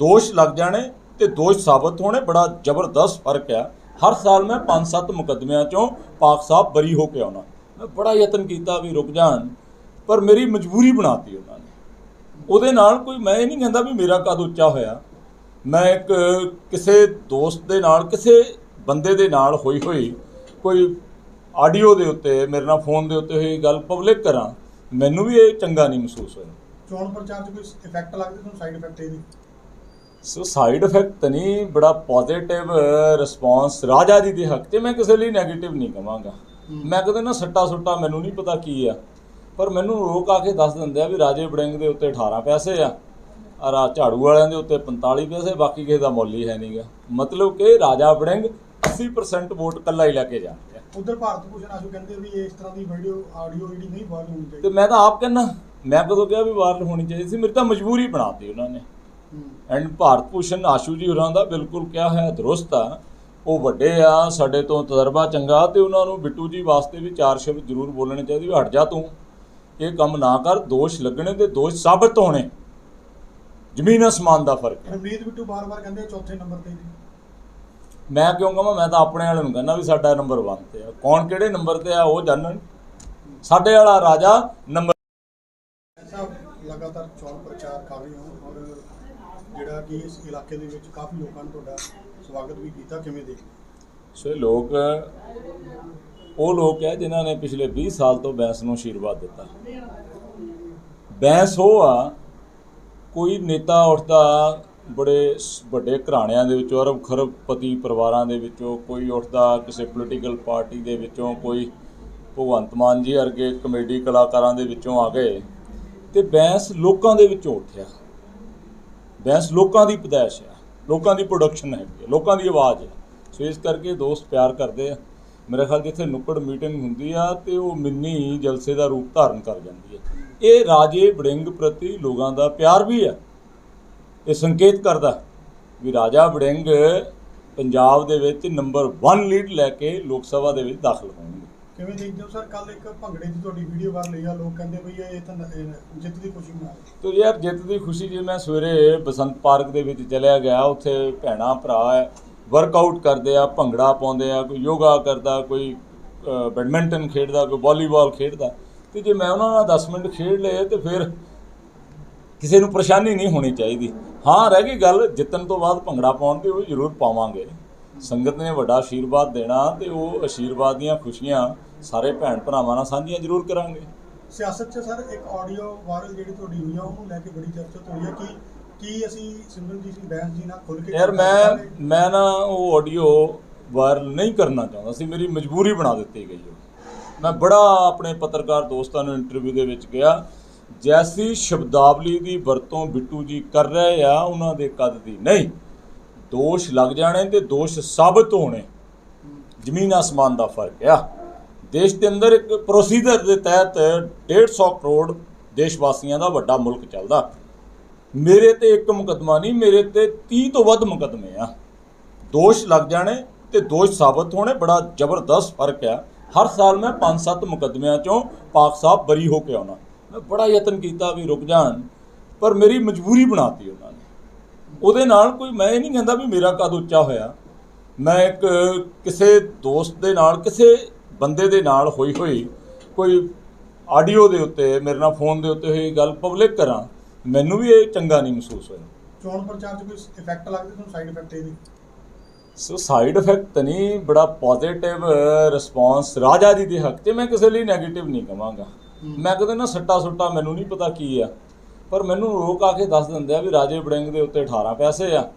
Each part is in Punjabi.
ਦੋਸ਼ ਲੱਗ ਜਾਣੇ ਤੇ ਦੋਸ਼ ਸਾਬਤ ਹੋਣੇ, ਬੜਾ ਜ਼ਬਰਦਸਤ ਫ਼ਰਕ ਆ। ਹਰ ਸਾਲ ਮੈਂ 5-7 ਮੁਕੱਦਮਿਆਂ ਚੋਂ ਪਾਕ ਸਾਹਿਬ ਬਰੀ ਹੋ ਕੇ ਆਉਣਾ। ਮੈਂ ਬੜਾ ਯਤਨ ਕੀਤਾ ਵੀ ਰੁਕ ਜਾਣ, ਪਰ ਮੇਰੀ ਮਜਬੂਰੀ ਬਣਾਤੀ ਉਹਨਾਂ ਨੇ। ਉਹਦੇ ਨਾਲ ਕੋਈ, ਮੈਂ ਇਹ ਨਹੀਂ ਕਹਿੰਦਾ ਵੀ ਮੇਰਾ ਕਦ ਉੱਚਾ ਹੋਇਆ। ਮੈਂ ਇੱਕ ਕਿਸੇ ਦੋਸਤ ਦੇ ਨਾਲ, ਕਿਸੇ ਬੰਦੇ ਦੇ ਨਾਲ ਹੋਈ ਹੋਈ ਕੋਈ ਆਡੀਓ ਦੇ ਉੱਤੇ, ਮੇਰੇ ਨਾਲ ਫੋਨ ਦੇ ਉੱਤੇ ਹੋਈ ਗੱਲ ਪਬਲਿਕ ਕਰਾਂ, ਮੈਨੂੰ ਵੀ ਇਹ ਚੰਗਾ ਨਹੀਂ ਮਹਿਸੂਸ ਹੋਇਆ। ਚੋਣ ਪ੍ਰਚਾਰ 'ਚ ਕੋਈ ਇਫੈਕਟ ਲੱਗਦੇ, ਤੁਹਾਨੂੰ ਸਾਈਡ ਇਫੈਕਟ ਇਹਦੇ? ਸੋ ਸਾਈਡ ਇਫੈਕਟ ਨਹੀਂ ਬੜਾ ਪੋਜ਼ਿਟਿਵ ਰਿਸਪੌਂਸ ਰਾਜਾ ਜੀ ਦੇ ਹੱਕ 'ਚ ਮੈਂ ਕਿਸੇ ਲਈ 네ਗੇਟਿਵ ਨਹੀਂ ਕਵਾਂਗਾ। ਮੈਂ ਕਹਿੰਦਾ ਨਾ ਸੱਟਾ ਸੁੱਟਾ ਮੈਨੂੰ ਨਹੀਂ ਪਤਾ ਕੀ ਆ। ਪਰ ਮੈਨੂੰ ਲੋਕ ਆ ਕੇ ਦੱਸ ਦਿੰਦੇ ਆ ਵੀ ਰਾਜੇ ਬੜਿੰਗ ਦੇ ਉੱਤੇ 18 ਪੈਸੇ ਆ ਔਰ ਆ ਝਾੜੂ ਵਾਲਿਆਂ ਦੇ ਉੱਤੇ 45 ਪੈਸੇ ਬਾਕੀ ਕਿਸੇ ਦਾ ਮੁੱਲ ਹੀ ਹੈ ਨਹੀਂਗਾ ਮਤਲਬ ਕਿ ਰਾਜਾ ਬੜਿੰਗ 80% ਵੋਟ ਕੱਲਾ ਹੀ ਲੈ ਕੇ ਜਾ ਰਿਹਾ। ਉਧਰ ਭਾਰਤ ਭੂਸ਼ਣ ਆਸ਼ੂ ਕਹਿੰਦੇ ਵੀ ਇਸ ਤਰ੍ਹਾਂ ਦੀ ਵੀਡੀਓ ਆਡੀਓ ਜਿਹੜੀ ਨਹੀਂ ਵਾਇਰਲ ਹੋਣੀ ਤੇ ਚਾਹੀਦੀ ਮੈਂ ਤਾਂ ਆਪ ਕਹਿੰਦਾ ਮੈਂ ਕਦੋਂ ਕਿਹਾ ਵੀ ਵਾਰਲ ਹੋਣੀ ਚਾਹੀਦੀ ਸੀ ਮੇਰੀ ਤਾਂ ਮਜਬੂਰੀ ਬਣਾਤੀ ਉਹਨਾਂ ਨੇ। ਐਂਡ ਭਾਰਤ ਭੂਸ਼ਣ ਆਸ਼ੂ ਜੀ ਹੋਰਾਂ ਦਾ ਬਿਲਕੁਲ ਕਿਹਾ ਹੈ ਦਰੁਸਤ ਆ। ਉਹ ਵੱਡੇ ਆ ਸਾਡੇ ਤੋਂ ਤਜਰਬਾ ਚੰਗਾ ਤੇ ਉਹਨਾਂ ਨੂੰ ਬਿੱਟੂ ਜੀ ਵਾਸਤੇ ਵੀ ਚਾਰ ਸ਼ਬਦ ਜ਼ਰੂਰ ਬੋਲਣੇ ਚਾਹੀਦੇ ਵੀ ਹਟ ਜਾ ਤੂੰ। ਇਹ ਕੰਮ ਨਾ ਕਰ ਦੋਸ਼ ਲੱਗਣੇ ਤੇ ਦੋਸ਼ ਸਾਬਤ ਹੋਣੇ। ਜ਼ਮੀਨ ਅਸਮਾਨ ਦਾ ਫ਼ਰਕ ਹੈ। ਰਣਜੀਤ ਬਿੱਟੂ ਬਾਰ-ਬਾਰ ਕਹਿੰਦੇ ਚੌਥੇ ਨੰਬਰ ਤੇ ਜੀ। ਮੈਂ ਕਿਉਂ ਕਹਾਂ ਮੈਂ ਤਾਂ ਆਪਣੇ ਵਾਲੇ ਨੂੰ ਕਹਿੰਦਾ ਵੀ ਸਾਡਾ ਨੰਬਰ 1 ਤੇ ਆ। ਕੌਣ ਕਿਹੜੇ ਨੰਬਰ ਤੇ ਆ ਉਹ ਜਾਣਨ। ਸਾਡੇ ਵਾਲਾ ਰਾਜਾ ਨੰਬਰ ਲਗਾਤਾਰ ਚੋਣ ਪ੍ਰਚਾਰ ਕਰ ਰਹੇ ਹੋ ਔਰ ਜਿਹੜਾ ਕਿ ਇਸ ਇਲਾਕੇ ਦੇ ਵਿੱਚ ਕਾਫੀ ਲੋਕਾਂ ਨੇ ਤੁਹਾਡਾ ਸਵਾਗਤ ਵੀ ਕੀਤਾ, ਕਿਵੇਂ ਦੇਖਦੇ ਸੋ ਲੋਕ, ਉਹ ਲੋਕ ਹੈ ਜਿਨ੍ਹਾਂ ਨੇ ਪਿਛਲੇ 20 ਸਾਲ ਤੋਂ ਬੈਂਸ ਨੂੰ ਆਸ਼ੀਰਵਾਦ ਦਿੱਤਾ। ਬੈਂਸ ਉਹ ਆ, ਕੋਈ ਨੇਤਾ ਉੱਠਦਾ ਬੜੇ ਵੱਡੇ ਘਰਾਣਿਆਂ ਦੇ ਵਿੱਚੋਂ, ਅਰਬ ਖਰਬਪਤੀ ਪਰਿਵਾਰਾਂ ਦੇ ਵਿੱਚੋਂ, ਕੋਈ ਉੱਠਦਾ ਕਿਸੇ ਪੋਲੀਟੀਕਲ ਪਾਰਟੀ ਦੇ ਵਿੱਚੋਂ, ਕੋਈ ਭਗਵੰਤ ਮਾਨ ਜੀ ਵਰਗੇ ਕਮੇਡੀ ਕਲਾਕਾਰਾਂ ਦੇ ਵਿੱਚੋਂ ਆ ਗਏ ਤੇ ਬੈਂਸ ਲੋਕਾਂ ਦੇ ਵਿੱਚੋਂ ਉੱਠਿਆ। ਬੈਂਸ ਲੋਕਾਂ ਦੀ ਪਦੈਸ਼ ਆ ਲੋਕਾਂ ਦੀ ਪ੍ਰੋਡਕਸ਼ਨ ਹੈਗੀ ਆ ਲੋਕਾਂ ਦੀ ਆਵਾਜ਼ ਹੈ। ਸੋ ਇਸ ਕਰਕੇ ਦੋਸਤ ਪਿਆਰ ਕਰਦੇ ਆ। ਮੇਰੇ ਖਿਆਲ ਜਿੱਥੇ ਨੁੱਕੜ ਮੀਟਿੰਗ ਹੁੰਦੀ ਆ ਤੇ ਉਹ ਮਿੰਨੀ ਜਲਸੇ ਦਾ ਰੂਪ ਧਾਰਨ ਕਰ ਜਾਂਦੀ ਹੈ। ਇਹ ਰਾਜੇ ਵੜਿੰਗ ਪ੍ਰਤੀ ਲੋਕਾਂ ਦਾ ਪਿਆਰ ਵੀ ਹੈ। ਇਹ ਸੰਕੇਤ ਕਰਦਾ ਵੀ ਰਾਜਾ ਵੜਿੰਗ ਪੰਜਾਬ ਦੇ ਵਿੱਚ ਨੰਬਰ 1 ਲੀਡ ਲੈ ਕੇ ਲੋਕ ਸਭਾ ਦੇ ਵਿੱਚ ਦਾਖਲ ਹੋਣਗੇ। ਕਿਵੇਂ ਦੇਖਦੇ ਹੋ ਸਰ? ਕੱਲ ਇੱਕ ਭੰਗੜੇ ਦੀ ਤੁਹਾਡੀ ਵੀਡੀਓ ਵਾਰ ਲਈ ਆ, ਲੋਕ ਕਹਿੰਦੇ ਵੀ ਇਹ ਤਾਂ ਜਿੱਤ ਦੀ ਖੁਸ਼ੀ ਮਨਾ ਰਹੇ ਤੋ ਯਾਰ ਜਿੱਤ ਦੀ ਖੁਸ਼ੀ ਜੇ ਮੈਂ ਸਵੇਰੇ ਬਸੰਤ ਪਾਰਕ ਦੇ ਵਿੱਚ ਚਲਿਆ ਗਿਆ, ਉੱਥੇ ਭੈਣਾ, ਭਰਾ ਵਰਕਆਊਟ ਕਰਦੇ ਆ, ਭੰਗੜਾ ਪਾਉਂਦੇ ਆ, ਕੋਈ ਯੋਗਾ ਕਰਦਾ, ਕੋਈ ਬੈਡਮਿੰਟਨ ਖੇਡਦਾ, ਕੋਈ ਵਾਲੀਬਾਲ ਖੇਡਦਾ। ਤੇ ਜੇ ਮੈਂ ਉਹਨਾਂ ਨਾਲ 10 ਮਿੰਟ ਖੇਡ ਲਏ ਤੇ ਫਿਰ ਕਿਸੇ ਨੂੰ ਪਰੇਸ਼ਾਨੀ ਨਹੀਂ ਹੋਣੀ ਚਾਹੀਦੀ। ਹਾਂ, ਰਹਿ ਗਈ ਗੱਲ, ਜਿੱਤਣ ਤੋਂ ਬਾਅਦ ਭੰਗੜਾ ਪਾਉਣ ਦੀ ਉਹ ਜ਼ਰੂਰ ਪਾਵਾਂਗੇ। ਸੰਗਤ ਨੇ ਵੱਡਾ ਆਸ਼ੀਰਵਾਦ ਦੇਣਾ ਤੇ ਉਹ ਆਸ਼ੀਰਵਾਦ ਦੀਆਂ ਖੁਸ਼ੀਆਂ ਸਾਰੇ ਭੈਣ ਭਰਾਵਾਂ ਨਾਲ ਸਾਂਝੀਆਂ ਜ਼ਰੂਰ ਕਰਾਂਗੇ। ਸਿਆਸਤ 'ਚ ਸਰ ਇੱਕ ਆਡੀਓ ਵਾਇਰਲ ਜਿਹੜੀ ਤੁਹਾਡੀ ਹੋਈ ਆ ਉਹਨੂੰ ਲੈ ਕੇ ਬੜੀ ਚਰਚਾ ਹੋਈ ਆ। ਕਿ ਕੀ ਅਸੀਂ ਸਿਮਰਨਜੀਤ ਸਿੰਘ ਬੈਂਸ ਜੀ ਨਾਲ ਖੁੱਲ ਕੇ ਯਾਰ ਮੈਂ? ਮੈਂ ਨਾ ਉਹ ਆਡੀਓ ਵਾਇਰਲ ਨਹੀਂ ਕਰਨਾ ਚਾਹੁੰਦਾ ਸੀ ਮੇਰੀ ਮਜਬੂਰੀ ਬਣਾ ਦਿੱਤੀ ਗਈ ਉਹ ਮੈਂ ਬੜਾ ਆਪਣੇ ਪੱਤਰਕਾਰ ਦੋਸਤਾਂ ਨੂੰ ਇੰਟਰਵਿਊ ਦੇ ਵਿੱਚ ਕਿਹਾ ਜੈਸੀ ਸ਼ਬਦਾਵਲੀ ਦੀ ਵਰਤੋਂ ਬਿੱਟੂ ਜੀ ਕਰ ਰਹੇ ਆ ਉਹਨਾਂ ਦੇ ਕੱਦ ਦੀ ਨਹੀਂ। ਦੋਸ਼ ਲੱਗ ਜਾਣੇ ਤੇ ਦੋਸ਼ ਸਾਬਤ ਹੋਣੇ। ਜ਼ਮੀਨ ਅਸਮਾਨ ਦਾ ਫ਼ਰਕ ਆ। ਦੇਸ਼ ਦੇ ਅੰਦਰ ਇੱਕ ਪ੍ਰੋਸੀਜਰ ਦੇ ਤਹਿਤ 150 ਕਰੋੜ ਦੇਸ਼ ਵਾਸੀਆਂ ਦਾ ਵੱਡਾ ਮੁਲਕ ਚੱਲਦਾ। ਮੇਰੇ ਤੇ ਇੱਕ ਮੁਕੱਦਮਾ ਨਹੀਂ, ਮੇਰੇ ਤੇ 30 ਤੋਂ ਵੱਧ ਮੁਕੱਦਮੇ ਆ। ਦੋਸ਼ ਲੱਗ ਜਾਣੇ ਤੇ ਦੋਸ਼ ਸਾਬਤ ਹੋਣੇ, ਬੜਾ ਜ਼ਬਰਦਸਤ ਫ਼ਰਕ ਆ। ਹਰ ਸਾਲ ਮੈਂ 5-7 ਮੁਕੱਦਮਿਆਂ ਚੋਂ ਪਾਕ ਸਾਹਿਬ ਬਰੀ ਹੋ ਕੇ ਆਉਣਾ। ਮੈਂ ਬੜਾ ਯਤਨ ਕੀਤਾ ਵੀ ਰੁਕ ਜਾਣ, ਪਰ ਮੇਰੀ ਮਜਬੂਰੀ ਬਣਾਤੀ ਉਹਨਾਂ ਨੇ। ਉਹਦੇ ਨਾਲ ਕੋਈ ਮੈਂ ਇਹ ਨਹੀਂ ਕਹਿੰਦਾ ਵੀ ਮੇਰਾ ਕਦ ਉੱਚਾ ਹੋਇਆ। ਮੈਂ ਇੱਕ ਕਿਸੇ ਦੋਸਤ ਦੇ ਨਾਲ ਕਿਸੇ ਬੰਦੇ ਦੇ ਨਾਲ ਹੋਈ ਹੋਈ ਕੋਈ ਆਡੀਓ ਦੇ ਉੱਤੇ ਮੇਰੇ ਨਾਲ ਫੋਨ ਦੇ ਉੱਤੇ ਹੋਈ ਗੱਲ ਪਬਲਿਕ ਕਰਾਂ ਮੈਨੂੰ ਵੀ ਇਹ ਚੰਗਾ ਨਹੀਂ ਮਹਿਸੂਸ ਹੋਇਆ। ਚੋਣ ਪ੍ਰਚਾਰ 'ਚ ਕੋਈ ਇਫੈਕਟ ਲੱਗਦੇ ਤੁਹਾਨੂੰ ਸਾਈਡ ਇਫੈਕਟ ਇਹਦੇ? ਸੋ ਸਾਈਡ ਇਫੈਕਟ ਨਹੀਂ ਬੜਾ ਪੋਜ਼ਿਟਿਵ ਰਿਸਪੌਂਸ ਰਾਜਾ ਜੀ ਦੇ ਹੱਕ 'ਚ ਮੈਂ ਕਿਸੇ ਲਈ 네ਗੇਟਿਵ ਨਹੀਂ ਕਵਾਂਗਾ। ਮੈਂ ਕਹਿੰਦਾ ਨਾ ਸੱਟਾ ਸੁੱਟਾ ਮੈਨੂੰ ਨਹੀਂ ਪਤਾ ਕੀ ਆ। ਪਰ ਮੈਨੂੰ ਲੋਕ ਆ ਕੇ ਦੱਸ ਦਿੰਦੇ ਆ ਵੀ ਰਾਜੇ ਵੜਿੰਗ ਦੇ ਉੱਤੇ 18 ਪੈਸੇ ਆ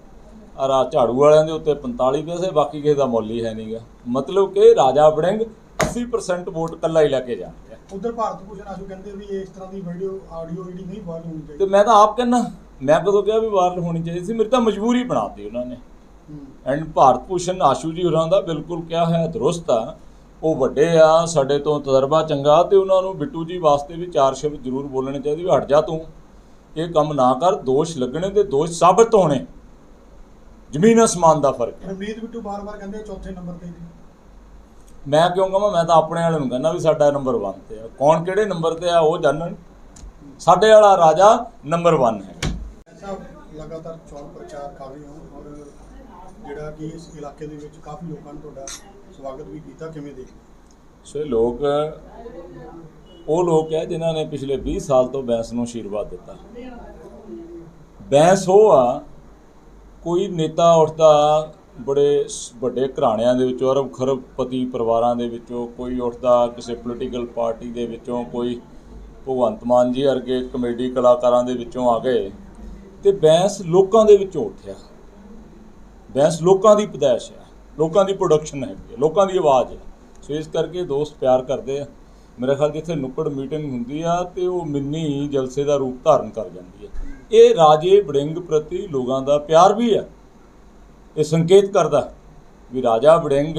ਔਰ ਆ ਝਾੜੂ ਵਾਲਿਆਂ ਦੇ ਉੱਤੇ 45 ਪੈਸੇ ਬਾਕੀ ਕਿਸੇ ਦਾ ਮੁੱਲ ਹੀ ਹੈ ਨਹੀਂਗਾ ਮਤਲਬ ਕਿ ਰਾਜਾ ਵੜਿੰਗ 80% ਵੋਟ ਕੱਲਾ ਹੀ ਲੈ ਕੇ ਜਾ ਰਿਹਾ ਉਧਰ ਭਾਰਤ ਭੂਸ਼ਣ ਆਸ਼ੂ ਕਹਿੰਦੇ ਵੀ ਇਸ ਤਰ੍ਹਾਂ ਦੀ ਵੀਡੀਓ ਆਡੀਓ ਜਿਹੜੀ ਨਹੀਂ ਵਾਇਰਲ ਹੋਣੀ ਤੇ ਚਾਹੀਦੀ ਮੈਂ ਤਾਂ ਆਪ ਕਹਿੰਦਾ ਮੈਂ ਕਦੋਂ ਕਿਹਾ ਵੀ ਵਾਰਲ ਹੋਣੀ ਚਾਹੀਦੀ ਸੀ ਮੇਰੀ ਤਾਂ ਮਜਬੂਰੀ ਬਣਾਤੀ ਉਹਨਾਂ ਨੇ। ਐਂਡ ਭਾਰਤ ਭੂਸ਼ਣ ਆਸ਼ੂ ਜੀ ਹੋਰਾਂ ਦਾ ਬਿਲਕੁਲ ਕਿਹਾ ਹੈ ਦਰੁਸਤ ਆ। ਉਹ ਵੱਡੇ ਆ ਸਾਡੇ ਤੋਂ ਤਜਰਬਾ ਚੰਗਾ ਤੇ ਉਹਨਾਂ ਨੂੰ ਬਿੱਟੂ ਜੀ ਵਾਸਤੇ ਵੀ ਚਾਰ ਸ਼ਬਦ ਜ਼ਰੂਰ ਬੋਲਣੇ ਚਾਹੀਦੇ ਵੀ ਹਟ ਜਾ ਤੂੰ। ਇਹ ਕੰਮ ਨਾ ਕਰ ਦੋਸ਼ ਲੱਗਣੇ ਤੇ ਦੋਸ਼ ਸਾਬਤ ਹੋਣੇ। ਜ਼ਮੀਨ ਅਸਮਾਨ ਦਾ ਫ਼ਰਕ ਹੈ। ਰਣਜੀਤ ਬਿੱਟੂ ਬਾਰ-ਬਾਰ ਕਹਿੰਦੇ ਚੌਥੇ ਨੰਬਰ ਤੇ ਜੀ ਮੈਂ ਕਿਉਂ ਕਹਾਂ ਮੈਂ ਤਾਂ ਆਪਣੇ ਵਾਲੇ ਨੂੰ ਕਹਿੰਦਾ ਵੀ ਸਾਡਾ ਨੰਬਰ 1 ਤੇ ਆ। ਕੌਣ ਕਿਹੜੇ ਨੰਬਰ ਤੇ ਆ ਉਹ ਜਾਣਨ। ਸਾਡੇ ਵਾਲਾ ਰਾਜਾ ਨੰਬਰ 1 ਹੈ। ਲਗਾਤਾਰ ਚੋਣ ਪ੍ਰਚਾਰ ਕਰ ਰਹੇ ਹੋ ਔਰ ਜਿਹੜਾ ਕਿ ਇਸ ਇਲਾਕੇ ਦੇ ਵਿੱਚ ਕਾਫੀ ਲੋਕਾਂ ਨੇ ਤੁਹਾਡਾ ਸਵਾਗਤ ਵੀ ਕੀਤਾ ਕਿਵੇਂ ਦੇਖਦੇ ਸੋ ਲੋਕ ਉਹ ਲੋਕ ਹੈ ਜਿਨ੍ਹਾਂ ਨੇ ਪਿਛਲੇ 20 ਸਾਲ ਤੋਂ ਬੈਂਸ ਨੂੰ ਆਸ਼ੀਰਵਾਦ ਦਿੱਤਾ। ਬੈਂਸ ਉਹ ਆ, ਕੋਈ ਨੇਤਾ ਉੱਠਦਾ ਬੜੇ ਵੱਡੇ ਘਰਾਣਿਆਂ ਦੇ ਵਿੱਚੋਂ, ਅਰਬ ਖਰਬ ਪਤੀ ਪਰਿਵਾਰਾਂ ਦੇ ਵਿੱਚੋਂ, ਕੋਈ ਉੱਠਦਾ ਕਿਸੇ ਪੋਲੀਟੀਕਲ ਪਾਰਟੀ ਦੇ ਵਿੱਚੋਂ, ਕੋਈ ਭਗਵੰਤ ਮਾਨ ਜੀ ਵਰਗੇ ਕਮੇਡੀ ਕਲਾਕਾਰਾਂ ਦੇ ਵਿੱਚੋਂ ਆ ਗਏ ਤੇ ਬੈਂਸ ਲੋਕਾਂ ਦੇ ਵਿੱਚੋਂ ਉੱਠਿਆ। ਬੈਂਸ ਲੋਕਾਂ ਦੀ ਪਦੈਸ਼ ਹੈ, ਲੋਕਾਂ ਦੀ ਪ੍ਰੋਡਕਸ਼ਨ ਹੈਗੀ ਹੈ, ਲੋਕਾਂ ਦੀ ਆਵਾਜ਼ ਹੈ। ਸੋ ਇਸ ਕਰਕੇ ਦੋਸਤ ਪਿਆਰ ਕਰਦੇ ਆ। ਮੇਰੇ ਖਿਆਲ ਜਿੱਥੇ ਨੁੱਕੜ ਮੀਟਿੰਗ ਹੁੰਦੀ ਆ ਤੇ ਉਹ ਮਿੰਨੀ ਜਲਸੇ ਦਾ ਰੂਪ ਧਾਰਨ ਕਰ ਜਾਂਦੀ ਹੈ ਇਹ ਰਾਜੇ ਵੜਿੰਗ ਪ੍ਰਤੀ ਲੋਕਾਂ ਦਾ ਪਿਆਰ ਵੀ ਹੈ ਇਹ ਸੰਕੇਤ ਕਰਦਾ ਵੀ ਰਾਜਾ ਵੜਿੰਗ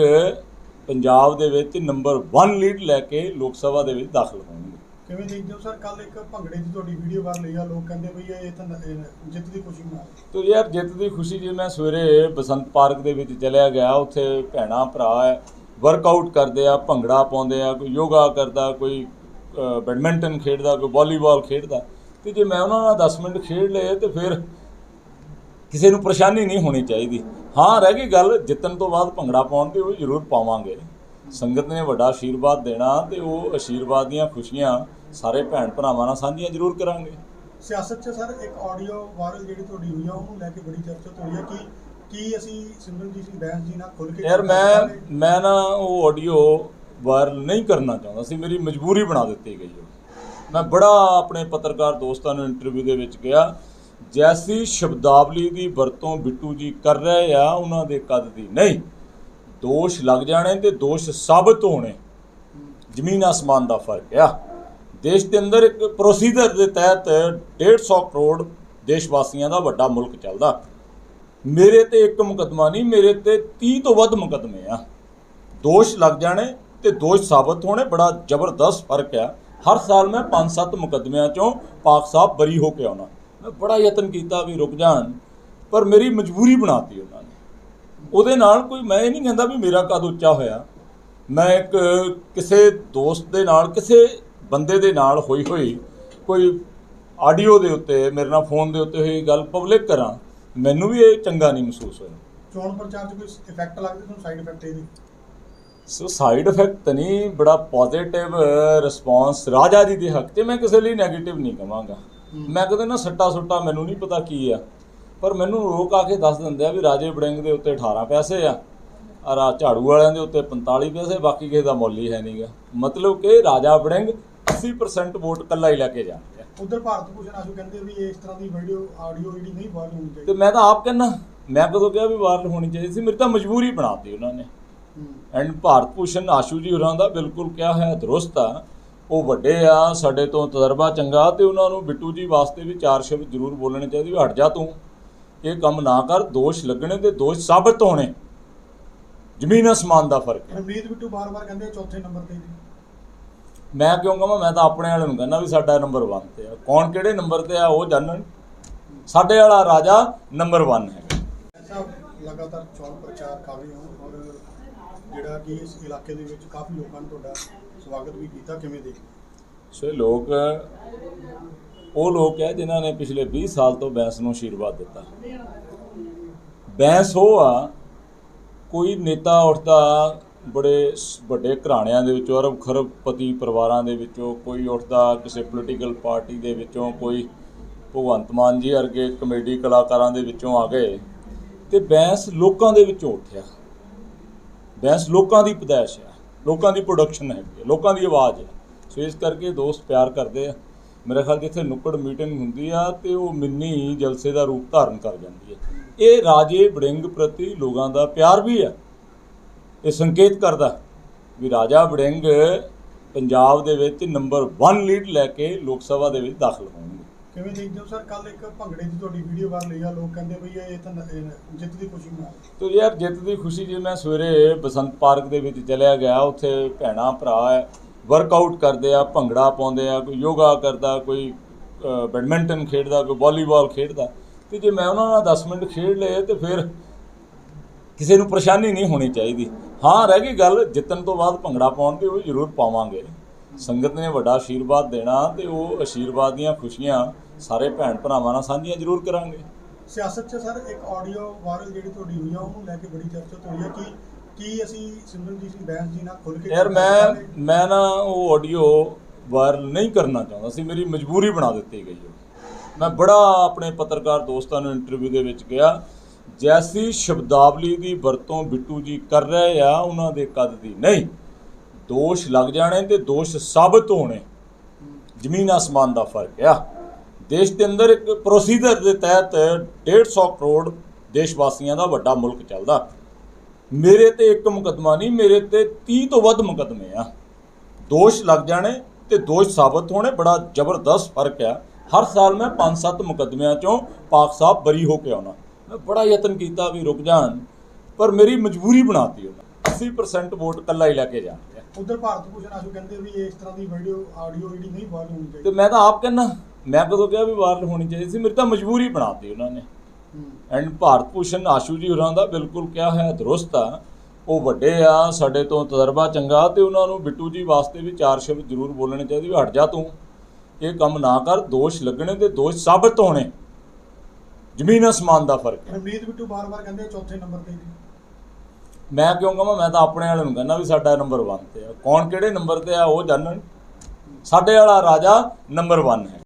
ਪੰਜਾਬ ਦੇ ਵਿੱਚ ਨੰਬਰ 1 ਲੀਡ ਲੈ ਕੇ ਲੋਕ ਸਭਾ ਦੇ ਵਿੱਚ ਦਾਖਲ ਹੋਣਗੇ। ਕਿਵੇਂ ਦੇਖਦੇ ਹੋ ਸਰ ਕੱਲ ਇੱਕ ਭੰਗੜੇ ਦੀ ਤੁਹਾਡੀ ਵੀਡੀਓ ਵਾਰ ਲਈ ਆ ਲੋਕ ਕਹਿੰਦੇ ਵੀ ਇਹ ਤਾਂ ਜਿੱਤ ਦੀ ਖੁਸ਼ੀ ਮਨਾ। ਤੋ ਯਾਰ ਜਿੱਤ ਦੀ ਖੁਸ਼ੀ ਜੇ ਮੈਂ ਸਵੇਰੇ ਬਸੰਤ ਪਾਰਕ ਦੇ ਵਿੱਚ ਚਲਿਆ ਗਿਆ ਉੱਥੇ ਭੈਣਾ ਭਰਾ ਹੈ ਵਰਕਆਊਟ ਕਰਦੇ ਆ, ਭੰਗੜਾ ਪਾਉਂਦੇ ਆ, ਕੋਈ ਯੋਗਾ ਕਰਦਾ, ਕੋਈ ਬੈਡਮਿੰਟਨ ਖੇਡਦਾ, ਕੋਈ ਵਾਲੀਬਾਲ ਖੇਡਦਾ। ਤੇ ਜੇ ਮੈਂ ਉਹਨਾਂ ਨਾਲ 10 ਮਿੰਟ ਖੇਡ ਲਏ ਤੇ ਫਿਰ ਕਿਸੇ ਨੂੰ ਪਰੇਸ਼ਾਨੀ ਨਹੀਂ ਹੋਣੀ ਚਾਹੀਦੀ। ਹਾਂ, ਰਹਿ ਗਈ ਗੱਲ, ਜਿੱਤਣ ਤੋਂ ਬਾਅਦ ਭੰਗੜਾ ਪਾਉਣ ਦੀ ਉਹ ਜ਼ਰੂਰ ਪਾਵਾਂਗੇ। ਸੰਗਤ ਨੇ ਵੱਡਾ ਆਸ਼ੀਰਵਾਦ ਦੇਣਾ ਤੇ ਉਹ ਆਸ਼ੀਰਵਾਦ ਦੀਆਂ ਖੁਸ਼ੀਆਂ ਸਾਰੇ ਭੈਣ ਭਰਾਵਾਂ ਨਾਲ ਸਾਂਝੀਆਂ ਜ਼ਰੂਰ ਕਰਾਂਗੇ। ਸਿਆਸਤ 'ਚ ਸਰ, ਇੱਕ ਆਡੀਓ ਵਾਇਰਲ ਜਿਹੜੀ ਤੁਹਾਡੀ ਹੋਈ ਆ, ਉਹਨੂੰ ਲੈ ਕੇ ਬੜੀ ਚਰਚਾ ਹੋਈ ਆ ਕਿ ਕੀ ਅਸੀਂ ਸਿਮਰਨਜੀਤ ਸਿੰਘ ਬੈਂਸ ਜੀ ਨਾਲ ਖੁੱਲ ਕੇ ਯਾਰ ਮੈਂ? ਮੈਂ ਨਾ ਉਹ ਆਡੀਓ ਵਾਇਰਲ ਨਹੀਂ ਕਰਨਾ ਚਾਹੁੰਦਾ ਸੀ ਮੇਰੀ ਮਜਬੂਰੀ ਬਣਾ ਦਿੱਤੀ ਗਈ ਉਹ ਮੈਂ ਬੜਾ ਆਪਣੇ ਪੱਤਰਕਾਰ ਦੋਸਤਾਂ ਨੂੰ ਇੰਟਰਵਿਊ ਦੇ ਵਿੱਚ ਕਿਹਾ ਜੈਸੀ ਸ਼ਬਦਾਵਲੀ ਦੀ ਵਰਤੋਂ ਬਿੱਟੂ ਜੀ ਕਰ ਰਹੇ ਆ ਉਹਨਾਂ ਦੇ ਕੱਦ ਦੀ ਨਹੀਂ। ਦੋਸ਼ ਲੱਗ ਜਾਣੇ ਤੇ ਦੋਸ਼ ਸਾਬਤ ਹੋਣੇ। ਜ਼ਮੀਨ ਆਸਮਾਨ ਦਾ ਫ਼ਰਕ ਆ। ਦੇਸ਼ ਦੇ ਅੰਦਰ ਇੱਕ ਪ੍ਰੋਸੀਜਰ ਦੇ ਤਹਿਤ 150 ਕਰੋੜ ਦੇਸ਼ ਵਾਸੀਆਂ ਦਾ ਵੱਡਾ ਮੁਲਕ ਚੱਲਦਾ। ਮੇਰੇ ਤੇ ਇੱਕ ਮੁਕਦਮਾ ਨਹੀਂ, ਮੇਰੇ ਤੇ 30 ਤੋਂ ਵੱਧ ਮੁਕਦਮੇ ਆ। ਦੋਸ਼ ਲੱਗ ਜਾਣੇ ਤੇ ਦੋਸ਼ ਸਾਬਤ ਹੋਣੇ, ਬੜਾ ਜ਼ਬਰਦਸਤ ਫ਼ਰਕ ਆ। ਹਰ ਸਾਲ ਮੈਂ 5-7 ਮੁਕਦਮਿਆਂ ਚੋਂ ਪਾਕ ਸਾਹਿਬ ਬਰੀ ਹੋ ਕੇ ਆਉਣਾ। ਮੈਂ ਬੜਾ ਯਤਨ ਕੀਤਾ ਵੀ ਰੁਕ ਜਾਣ, ਪਰ ਮੇਰੀ ਮਜਬੂਰੀ ਬਣਾਤੀ ਉਹਨਾਂ ਨੇ। ਉਹਦੇ ਨਾਲ ਕੋਈ, ਮੈਂ ਇਹ ਨਹੀਂ ਕਹਿੰਦਾ ਵੀ ਮੇਰਾ ਕਦ ਉੱਚਾ ਹੋਇਆ। ਮੈਂ ਇੱਕ ਕਿਸੇ ਦੋਸਤ ਦੇ ਨਾਲ, ਕਿਸੇ ਬੰਦੇ ਦੇ ਨਾਲ ਹੋਈ ਹੋਈ ਕੋਈ ਆਡੀਓ ਦੇ ਉੱਤੇ, ਮੇਰੇ ਨਾਲ ਫੋਨ ਦੇ ਉੱਤੇ ਹੋਈ ਗੱਲ ਪਬਲਿਕ ਕਰਾਂ। ਮੈਨੂੰ ਵੀ ਇਹ ਚੰਗਾ ਨਹੀਂ ਮਹਿਸੂਸ ਹੋਇਆ। ਚੋਣ ਪ੍ਰਚਾਰ 'ਚ ਕੋਈ ਇਫੈਕਟ ਲੱਗਦੇ ਤੁਹਾਨੂੰ ਸਾਈਡ ਇਫੈਕਟ ਇਹਦੇ? ਸੋ ਸਾਈਡ ਇਫੈਕਟ ਤਾਂ ਨਹੀਂ ਬੜਾ ਪੋਜ਼ਿਟਿਵ ਰਿਸਪੌਂਸ ਰਾਜਾ ਜੀ ਦੇ ਹੱਕ 'ਚ ਮੈਂ ਕਿਸੇ ਲਈ 네ਗੇਟਿਵ ਨਹੀਂ ਕਵਾਂਗਾ। ਮੈਂ ਕਹਿੰਦਾ ਨਾ ਸੱਟਾ ਸੁੱਟਾ ਮੈਨੂੰ ਨਹੀਂ ਪਤਾ ਕੀ ਆ। ਪਰ ਮੈਨੂੰ ਲੋਕ ਆ ਕੇ ਦੱਸ ਦਿੰਦੇ ਆ ਵੀ ਰਾਜੇ ਵੜਿੰਗ ਦੇ ਉੱਤੇ 18 ਪੈਸੇ ਆ। ਆ ਝਾੜੂ ਵਾਲਿਆਂ ਦੇ ਉੱਤੇ 45 ਪੈਸੇ ਬਾਕੀ ਕਿਸੇ ਦਾ ਮੁੱਲ ਹੀ ਹੈ ਨਹੀਂਗਾ ਮਤਲਬ ਕਿ ਰਾਜਾ ਵੜਿੰਗ 80% ਵੋਟ ਕੱਲਾ ਹੀ ਲੈ ਕੇ ਜਾਂਦੇ ਆ ਉਧਰ ਭਾਰਤ ਭੂਸ਼ਣ ਆਸ਼ੂ ਕਹਿੰਦੇ ਵੀ ਇਸ ਤਰ੍ਹਾਂ ਦੀ ਵੀਡੀਓ ਆਡੀਓ ਜਿਹੜੀ ਨਹੀਂ ਵਾਇਰਲ ਹੋਣੀ ਤੇ ਚਾਹੀਦੀ ਮੈਂ ਤਾਂ ਆਪ ਕਹਿੰਦਾ ਮੈਂ ਕਦੋਂ ਕਿਹਾ ਵੀ ਵਾਇਰਲ ਹੋਣੀ ਚਾਹੀਦੀ ਸੀ ਮੇਰੀ ਤਾਂ ਮਜਬੂਰੀ ਬਣਾਤੀ ਉਹਨਾਂ ਨੇ। ਐਂਡ ਭਾਰਤ ਭੂਸ਼ਣ ਆਸ਼ੂ ਜੀ ਹੋਰਾਂ ਦਾ ਬਿਲਕੁਲ ਕਿਹਾ ਹੈ ਦਰੁਸਤ ਆ। ਉਹ ਵੱਡੇ ਆ ਸਾਡੇ ਤੋਂ ਤਜਰਬਾ ਚੰਗਾ ਤੇ ਉਹਨਾਂ ਨੂੰ ਬਿੱਟੂ ਜੀ ਵਾਸਤੇ ਵੀ ਚਾਰ ਸ਼ਬਦ ਜ਼ਰੂਰ ਬੋਲਣੇ ਚਾਹੀਦੇ ਵੀ ਹਟ ਜਾ ਤੂੰ। ਇਹ ਕੰਮ ਨਾ ਕਰ ਦੋਸ਼ ਲੱਗਣੇ ਤੇ ਦੋਸ਼ ਸਾਬਤ ਹੋਣੇ। ਜ਼ਮੀਨ ਅਸਮਾਨ ਦਾ ਫ਼ਰਕ ਹੈ। ਰਮਨੀਤ ਬਿੱਟੂ ਬਾਰ-ਬਾਰ ਕਹਿੰਦੇ ਚੌਥੇ ਨੰਬਰ ਤੇ ਜੀ। ਮੈਂ ਕਿਉਂ ਕਹਾਂ ਮੈਂ ਤਾਂ ਆਪਣੇ ਵਾਲੇ ਨੂੰ ਕਹਿੰਦਾ ਵੀ ਸਾਡਾ ਨੰਬਰ 1 ਤੇ ਆ। ਕੌਣ ਕਿਹੜੇ ਨੰਬਰ ਤੇ ਆ ਉਹ ਜਾਣਨ। ਸਾਡੇ ਵਾਲਾ ਰਾਜਾ ਨੰਬਰ 1 ਹੈ। ਲਗਾਤਾਰ ਚੋਣ ਪ੍ਰਚਾਰ ਕਰ ਰਹੇ ਹੋ ਔਰ ਜਿਹੜਾ ਕਿ ਇਸ ਇਲਾਕੇ ਦੇ ਵਿੱਚ ਕਾਫੀ ਲੋਕਾਂ ਨੇ ਤੁਹਾਡਾ ਸਵਾਗਤ ਵੀ ਕੀਤਾ ਕਿਵੇਂ ਦੇਖਦੇ ਸੋ ਇਹ ਲੋਕ ਉਹ ਲੋਕ ਹੈ ਜਿਨ੍ਹਾਂ ਨੇ ਪਿਛਲੇ 20 ਸਾਲ ਤੋਂ ਬੈਂਸ ਨੂੰ ਆਸ਼ੀਰਵਾਦ ਦਿੱਤਾ। ਬੈਂਸ ਉਹ ਆ ਕੋਈ ਨੇਤਾ ਉੱਠਦਾ ਬੜੇ ਵੱਡੇ ਘਰਾਣਿਆਂ ਦੇ ਵਿੱਚੋਂ, ਅਰਬ ਖਰਬਪਤੀ ਪਰਿਵਾਰਾਂ ਦੇ ਵਿੱਚੋਂ, ਕੋਈ ਉੱਠਦਾ ਕਿਸੇ ਪੋਲੀਟੀਕਲ ਪਾਰਟੀ ਦੇ ਵਿੱਚੋਂ, ਕੋਈ ਭਗਵੰਤ ਮਾਨ ਜੀ ਵਰਗੇ ਕਮੇਡੀ ਕਲਾਕਾਰਾਂ ਦੇ ਵਿੱਚੋਂ ਆ ਗਏ ਤੇ ਬੈਂਸ ਲੋਕਾਂ ਦੇ ਵਿੱਚੋਂ ਉੱਠਿਆ। ਬੈਂਸ ਲੋਕਾਂ ਦੀ ਪਦੈਸ਼ ਹੈ, ਲੋਕਾਂ ਦੀ ਪ੍ਰੋਡਕਸ਼ਨ ਹੈਗੀ ਹੈ, ਲੋਕਾਂ ਦੀ ਆਵਾਜ਼ ਹੈ। ਸੋ ਇਸ ਕਰਕੇ ਦੋਸਤ ਪਿਆਰ ਕਰਦੇ ਆ। ਮੇਰੇ ਖਿਆਲ ਜਿੱਥੇ ਨੁੱਕੜ ਮੀਟਿੰਗ ਹੁੰਦੀ ਆ ਤੇ ਉਹ ਮਿੰਨੀ ਜਲਸੇ ਦਾ ਰੂਪ ਧਾਰਨ ਕਰ ਜਾਂਦੀ ਹੈ। ਇਹ ਰਾਜੇ ਵੜਿੰਗ ਪ੍ਰਤੀ ਲੋਕਾਂ ਦਾ ਪਿਆਰ ਵੀ ਹੈ। ਇਹ ਸੰਕੇਤ ਕਰਦਾ ਵੀ ਰਾਜਾ ਵੜਿੰਗ ਪੰਜਾਬ ਦੇ ਵਿੱਚ ਨੰਬਰ 1 ਲੀਡ ਲੈ ਕੇ ਲੋਕ ਸਭਾ ਦੇ ਵਿੱਚ ਦਾਖਲ ਹੋਣਗੇ। ਕਿਵੇਂ ਦੇਖਦੇ ਹੋ ਸਰ ਕੱਲ ਇੱਕ ਭੰਗੜੇ ਦੀ ਤੁਹਾਡੀ ਵੀਡੀਓ ਵਾਰ ਲਈ ਆ ਲੋਕ ਕਹਿੰਦੇ ਵੀ ਇਹ ਤਾਂ ਜਿੱਤ ਦੀ ਖੁਸ਼ੀ ਮਨਾ। ਤੋ ਯਾਰ ਜਿੱਤ ਦੀ ਖੁਸ਼ੀ ਜੇ ਮੈਂ ਸਵੇਰੇ ਬਸੰਤ ਪਾਰਕ ਦੇ ਵਿੱਚ ਚਲਿਆ ਗਿਆ ਉੱਥੇ ਭੈਣਾ ਭਰਾ ਵਰਕਆਊਟ ਕਰਦੇ ਆ ਭੰਗੜਾ ਪਾਉਂਦੇ ਆ ਕੋਈ ਯੋਗਾ ਕਰਦਾ ਕੋਈ ਬੈਡਮਿੰਟਨ ਖੇਡਦਾ ਕੋਈ ਵਾਲੀਬਾਲ ਖੇਡਦਾ। ਤੇ ਜੇ ਮੈਂ ਉਹਨਾਂ ਨਾਲ 10 ਮਿੰਟ ਖੇਡ ਲਏ ਤੇ ਫਿਰ ਕਿਸੇ ਨੂੰ ਪਰੇਸ਼ਾਨੀ ਨਹੀਂ ਹੋਣੀ ਚਾਹੀਦੀ। ਹਾਂ ਰਹਿ ਗਈ ਗੱਲ ਜਿੱਤਣ ਤੋਂ ਬਾਅਦ ਭੰਗੜਾ ਪਾਉਣ ਦੀ ਉਹ ਜ਼ਰੂਰ ਪਾਵਾਂਗੇ। ਸੰਗਤ ਨੇ ਵੱਡਾ ਆਸ਼ੀਰਵਾਦ ਦੇਣਾ ਤੇ ਉਹ ਆਸ਼ੀਰਵਾਦ ਦੀਆਂ ਖੁਸ਼ੀਆਂ ਸਾਰੇ ਭੈਣ ਭਰਾਵਾਂ ਨਾਲ ਸਾਂਝੀਆਂ ਜ਼ਰੂਰ ਕਰਾਂਗੇ। ਸਿਆਸਤ 'ਚ ਸਰ ਇੱਕ ਆਡੀਓ ਵਾਇਰਲ ਜਿਹੜੀ ਤੁਹਾਡੀ ਹੋਈ ਆ ਉਹਨੂੰ ਲੈ ਕੇ ਬੜੀ ਚਰਚਾ ਹੋਈ ਆ। ਕਿ ਕੀ ਅਸੀਂ ਸਿਮਰਨਜੀਤ ਸਿੰਘ ਬੈਂਸ ਜੀ ਨਾਲ ਖੁੱਲ ਕੇ ਯਾਰ ਮੈਂ? ਮੈਂ ਨਾ ਉਹ ਆਡੀਓ ਵਾਇਰਲ ਨਹੀਂ ਕਰਨਾ ਚਾਹੁੰਦਾ ਸੀ ਮੇਰੀ ਮਜਬੂਰੀ ਬਣਾ ਦਿੱਤੀ ਗਈ ਉਹ ਮੈਂ ਬੜਾ ਆਪਣੇ ਪੱਤਰਕਾਰ ਦੋਸਤਾਂ ਨੂੰ ਇੰਟਰਵਿਊ ਦੇ ਵਿੱਚ ਕਿਹਾ, ਜੈਸੀ ਸ਼ਬਦਾਵਲੀ ਦੀ ਵਰਤੋਂ ਬਿੱਟੂ ਜੀ ਕਰ ਰਹੇ ਆ, ਉਹਨਾਂ ਦੇ ਕੱਦ ਦੀ ਨਹੀਂ। ਦੋਸ਼ ਲੱਗ ਜਾਣੇ ਤੇ ਦੋਸ਼ ਸਾਬਤ ਹੋਣੇ। ਜ਼ਮੀਨ ਆਸਮਾਨ ਦਾ ਫ਼ਰਕ ਆ। ਦੇਸ਼ ਦੇ ਅੰਦਰ ਇੱਕ ਪ੍ਰੋਸੀਜਰ ਦੇ ਤਹਿਤ 150 ਕਰੋੜ ਦੇਸ਼ ਵਾਸੀਆਂ ਦਾ ਵੱਡਾ ਮੁਲਕ ਚੱਲਦਾ। ਮੇਰੇ ਤੇ ਇੱਕ ਮੁਕੱਦਮਾ ਨਹੀਂ, ਮੇਰੇ ਤੇ 30 ਤੋਂ ਵੱਧ ਮੁਕੱਦਮੇ ਆ। ਦੋਸ਼ ਲੱਗ ਜਾਣੇ ਤੇ ਦੋਸ਼ ਸਾਬਤ ਹੋਣੇ, ਬੜਾ ਜ਼ਬਰਦਸਤ ਫ਼ਰਕ ਆ। ਹਰ ਸਾਲ ਮੈਂ 5-7 ਮੁਕੱਦਮਿਆਂ ਚੋਂ ਪਾਕ ਸਾਹਿਬ ਬਰੀ ਹੋ ਕੇ ਆਉਣਾ ਮੈਂ ਬੜਾ ਯਤਨ ਕੀਤਾ ਵੀ ਰੁਕ ਜਾਣ ਪਰ ਮੇਰੀ ਮਜਬੂਰੀ ਬਣਾਤੀ ਉਹਨਾਂ 80% ਵੋਟ ਕੱਲਾ ਹੀ ਲੈ ਕੇ ਜਾ ਰਿਹਾ ਉਧਰ ਭਾਰਤ ਭੂਸ਼ਣ ਆਸ਼ੂ ਕਹਿੰਦੇ ਵੀ ਇਸ ਤਰ੍ਹਾਂ ਦੀ ਵੀਡੀਓ ਆਡੀਓ ਜਿਹੜੀ ਨਹੀਂ ਵਾਇਰਲ ਹੋਣੀ ਤੇ ਚਾਹੀਦੀ ਮੈਂ ਤਾਂ ਆਪ ਕਹਿੰਦਾ ਮੈਂ ਕਦੋਂ ਕਿਹਾ ਵੀ ਵਾਇਰਲ ਹੋਣੀ ਚਾਹੀਦੀ ਸੀ ਮੇਰੀ ਤਾਂ ਮਜਬੂਰੀ ਬਣਾਤੀ ਉਹਨਾਂ ਨੇ। ਐਂਡ ਭਾਰਤ ਭੂਸ਼ਣ ਆਸ਼ੂ ਜੀ ਹੋਰਾਂ ਦਾ ਬਿਲਕੁਲ ਕਿਹਾ ਹੈ ਦਰੁਸਤ ਆ। ਉਹ ਵੱਡੇ ਆ ਸਾਡੇ ਤੋਂ ਤਜਰਬਾ ਚੰਗਾ ਤੇ ਉਹਨਾਂ ਨੂੰ ਬਿੱਟੂ ਜੀ ਵਾਸਤੇ ਵੀ ਚਾਰ ਸ਼ਬਦ ਜ਼ਰੂਰ ਬੋਲਣੇ ਚਾਹੀਦੇ ਵੀ ਹਟ ਜਾ ਤੂੰ। ਇਹ ਕੰਮ ਨਾ ਕਰ ਦੋਸ਼ ਲੱਗਣੇ ਤੇ ਦੋਸ਼ ਸਾਬਤ ਹੋਣੇ। ਜ਼ਮੀਨ ਅਸਮਾਨ ਦਾ ਫ਼ਰਕ ਹੈ। ਰਵਨੀਤ ਬਿੱਟੂ ਬਾਰ-ਬਾਰ ਕਹਿੰਦੇ ਚੌਥੇ ਨੰਬਰ ਤੇ ਜੀ ਮੈਂ ਕਿਉਂ ਕਹਾਂ ਮੈਂ ਤਾਂ ਆਪਣੇ ਵਾਲੇ ਨੂੰ ਕਹਿੰਦਾ ਵੀ ਸਾਡਾ ਨੰਬਰ 1 ਤੇ ਆ। ਕੌਣ ਕਿਹੜੇ ਨੰਬਰ ਤੇ ਆ ਉਹ ਜਾਣਨ। ਸਾਡੇ ਵਾਲਾ ਰਾਜਾ ਨੰਬਰ 1 ਹੈ।